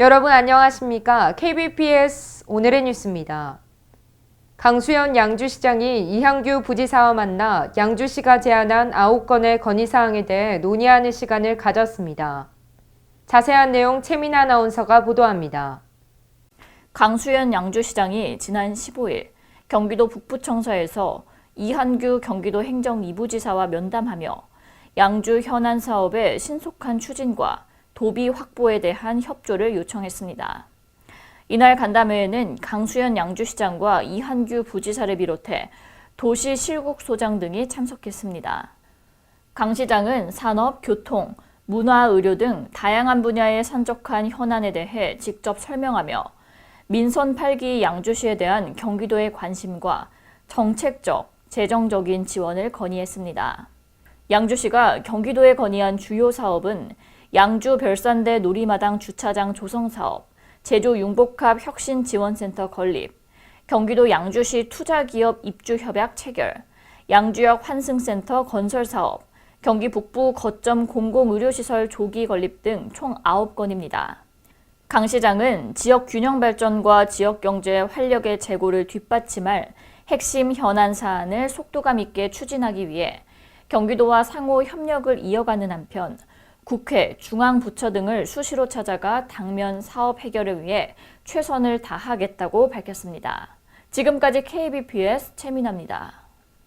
여러분 안녕하십니까? KBPS 오늘의 뉴스입니다. 강수현 양주시장이 이향규 부지사와 만나 양주시가 제안한 9건의 건의사항에 대해 논의하는 시간을 가졌습니다. 자세한 내용 최민 아나운서가 보도합니다. 강수현 양주시장이 지난 15일 경기도 북부청사에서 이한규 경기도 행정 2부지사와 면담하며 양주 현안 사업의 신속한 추진과 도비 확보에 대한 협조를 요청했습니다. 이날 간담회에는 강수현 양주시장과 이한규 부지사를 비롯해 도시 실국소장 등이 참석했습니다. 강 시장은 산업, 교통, 문화, 의료 등 다양한 분야에 산적한 현안에 대해 직접 설명하며 민선 8기 양주시에 대한 경기도의 관심과 정책적, 재정적인 지원을 건의했습니다. 양주시가 경기도에 건의한 주요 사업은 양주 별산대 놀이마당 주차장 조성 사업, 제조 융복합 혁신 지원센터 건립, 경기도 양주시 투자기업 입주 협약 체결, 양주역 환승센터 건설 사업, 경기 북부 거점 공공의료시설 조기 건립 등 총 9건입니다. 강 시장은 지역 균형 발전과 지역 경제 활력의 재고를 뒷받침할 핵심 현안 사안을 속도감 있게 추진하기 위해 경기도와 상호 협력을 이어가는 한편 국회, 중앙부처 등을 수시로 찾아가 당면 사업 해결을 위해 최선을 다하겠다고 밝혔습니다. 지금까지 KBPS 최민아입니다.